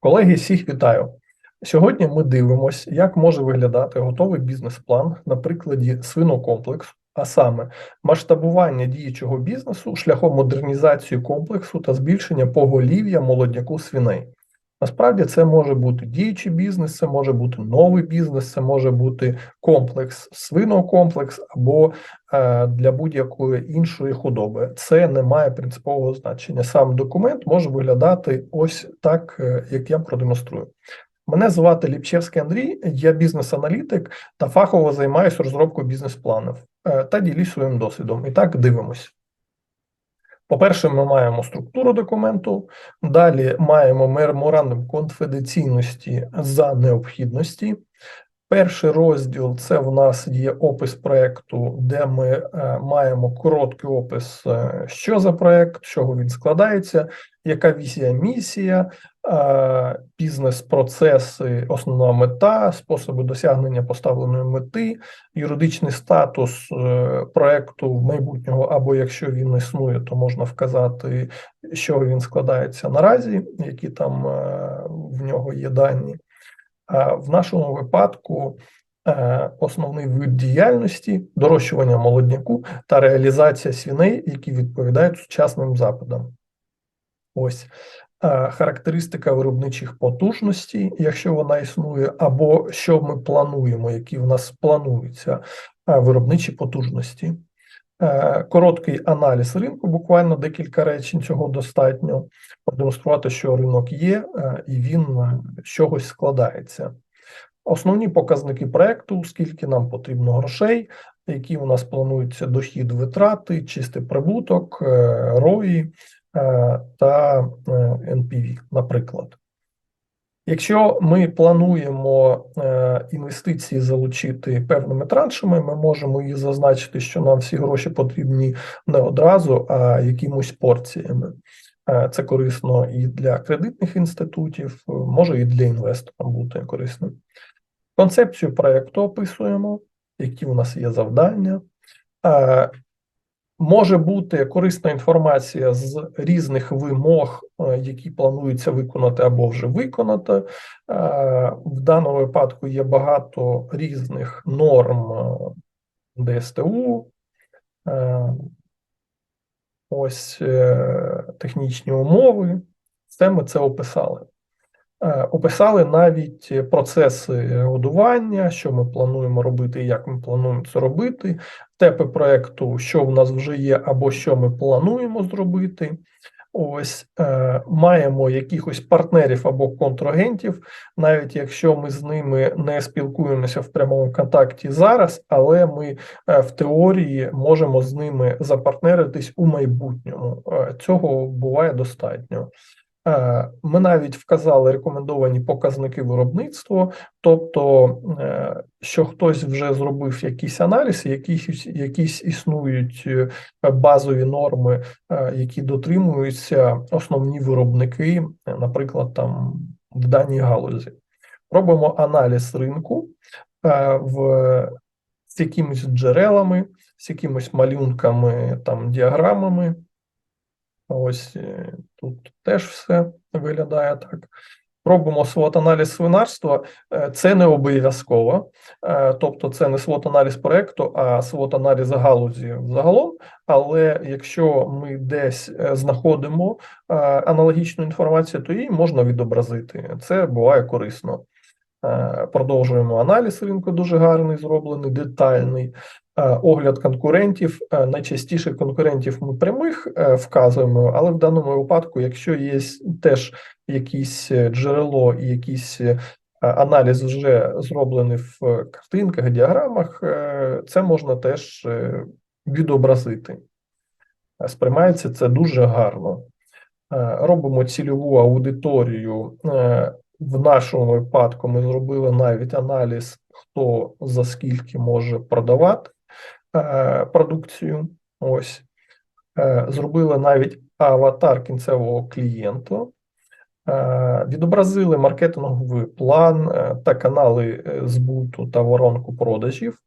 Колеги, всіх вітаю! Сьогодні ми дивимося, як може виглядати готовий бізнес-план на прикладі свинокомплексу, а саме масштабування діючого бізнесу шляхом модернізації комплексу та збільшення поголів'я молодняку свиней. Насправді це може бути діючий бізнес, це може бути новий бізнес, це може бути комплекс, свинокомплекс або е, для будь-якої іншої худоби. Це не має принципового значення. Сам документ може виглядати ось так, е, як я продемонструю. Мене звати Ліпчевський Андрій, я бізнес-аналітик та фахово займаюся розробкою бізнес-планів е, та ділюсь своїм досвідом. І так дивимось. По-перше, ми маємо структуру документу, далі маємо меморандум конфіденційності за необхідності. Перший розділ це в нас є опис проєкту, де ми е, маємо короткий опис, е, що за проєкт, з чого він складається, яка візія, місія, е, бізнес-процеси, основна мета, способи досягнення поставленої мети, юридичний статус проєкту майбутнього, або якщо він існує, то можна вказати, з чого він складається наразі, які там в нього є дані. А В нашому випадку е, основний вид діяльності дорощування молодняку та реалізація свиней, які відповідають сучасним запитам. Ось е, характеристика виробничих потужностей, якщо вона існує, або що ми плануємо, які в нас плануються е, виробничі потужності. Короткий аналіз ринку, буквально декілька речень цього достатньо. Продемонструвати, що ринок є, і він з чогось складається. Основні показники проекту, скільки нам потрібно грошей, які у нас плануються дохід витрати, чистий прибуток, ROI та NPV, наприклад. Якщо ми плануємо е, інвестиції залучити певними траншами, ми можемо її зазначити, що нам всі гроші потрібні не одразу, а якимось порціями. Е, це корисно і для кредитних інститутів, може і для інвестора бути корисним. Концепцію проєкту описуємо, які у нас є завдання. Може бути корисна інформація з різних вимог, е, які планується виконати або вже виконати. Е, в даному випадку є багато різних норм е, ДСТУ, ось технічні умови. Все ми це описали. Е, описали навіть процеси годування, що ми плануємо робити як ми плануємо це робити, тепи проекту, що в нас вже є, або що ми плануємо зробити. Ось е, маємо якихось партнерів або контрагентів, навіть якщо ми з ними не спілкуємося в прямому контакті зараз, але ми е, в теорії можемо з ними запартнеритись у майбутньому. Е, цього буває достатньо. Е, ми навіть вказали рекомендовані показники виробництва, тобто, е, що хтось вже зробив якийсь аналіз, якісь якісь існують е, базові норми, які дотримуються основні виробники, наприклад, там в даній галузі. Робимо аналіз ринку в з якимись джерелами, з якимись малюнками, там діаграмами. Ось е, тут теж все виглядає так. Робимо свот-аналіз свинарства, е, це не обов'язково, е, тобто це не свот-аналіз проєкту, а свот-аналіз галузі загалом. Але якщо ми десь знаходимо аналогічну інформацію, то її можна відобразити. Це буває корисно. Продовжуємо аналіз ринку, дуже гарний, зроблений, детальний. Е, огляд конкурентів. Е, найчастіше конкурентів ми прямих е, вказуємо, але в даному випадку, якщо є теж якісь джерело і якийсь аналіз вже зроблений в картинках, діаграмах, це можна теж відобразити. Сприймається це дуже гарно. Робимо цільову аудиторію. В нашому випадку ми зробили навіть аналіз, хто за скільки може продавати. Е, продукцію. Ось е, зробили навіть аватар кінцевого клієнта, е, відобразили маркетинговий план та канали збуту та воронку продажів.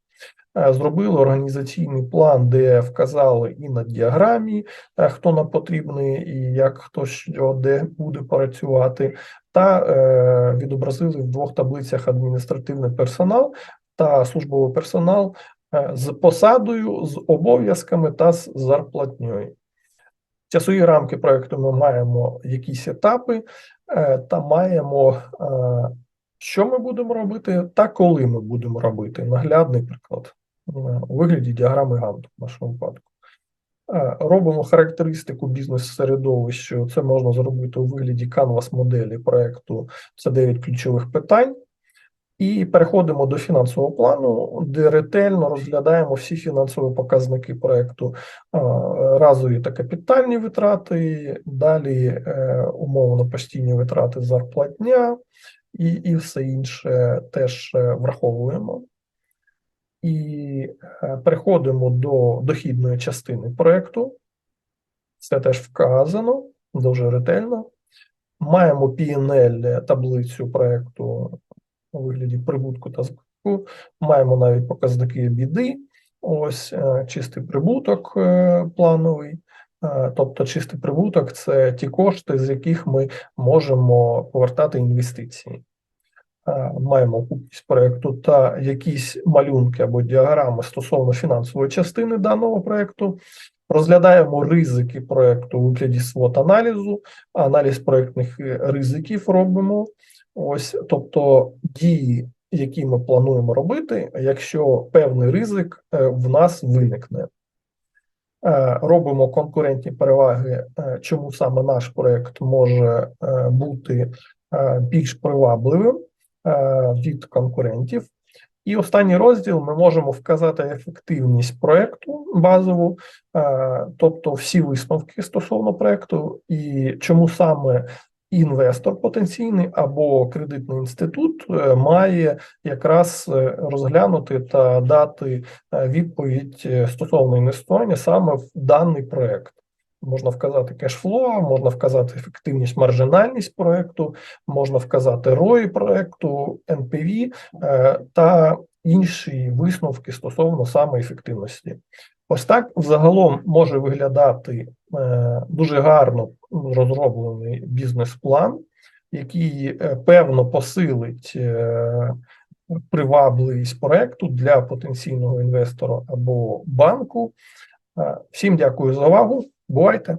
Е, зробили організаційний план, де вказали і на діаграмі, е, хто нам потрібний, і як хто що де буде працювати, та е, відобразили в двох таблицях адміністративний персонал та службовий персонал з посадою, з обов'язками та з зарплатньою. Часові рамки проекту ми маємо якісь етапи та маємо, що ми будемо робити та коли ми будемо робити. Наглядний приклад е, у вигляді діаграми Ганту в нашому випадку. Е, Робимо характеристику бізнес-середовища. Це можна зробити у вигляді канвас-моделі проекту. Це 9 ключових питань. І переходимо до фінансового плану, де ретельно розглядаємо всі фінансові показники проекту, разові та капітальні витрати, далі е, умовно постійні витрати зарплатня і, і все інше теж е, враховуємо. І е, переходимо до дохідної частини проекту. Це теж вказано дуже ретельно. Маємо PNL таблицю проекту у вигляді прибутку та збитку. Маємо навіть показники біди. Ось е, чистий прибуток е, плановий. Е, Тобто, чистий прибуток це ті кошти, з яких ми можемо повертати інвестиції. Е, Маємо купність проекту та якісь малюнки або діаграми стосовно фінансової частини даного проекту. Розглядаємо ризики проекту у вигляді свот аналізу, аналіз проектних е, ризиків робимо. Ось, тобто дії, які ми плануємо робити, якщо певний ризик в нас виникне. Е, Робимо конкурентні переваги, е, чому саме наш проект може е, бути більш привабливим від конкурентів. І останній розділ ми можемо вказати ефективність проекту базову, тобто всі висновки стосовно проекту, і чому саме інвестор потенційний або кредитний інститут е, має якраз е, розглянути та дати е, відповідь стосовно інвестування саме в даний проект. Можна вказати кешфло, можна вказати ефективність, маржинальність проекту, можна вказати ROI проекту, NPV та інші висновки стосовно саме ефективності. Ось так взагалом може виглядати дуже гарно розроблений бізнес-план, який е, певно посилить е, привабливість проекту для потенційного інвестора або банку. Е, Всім дякую за увагу. Бувайте!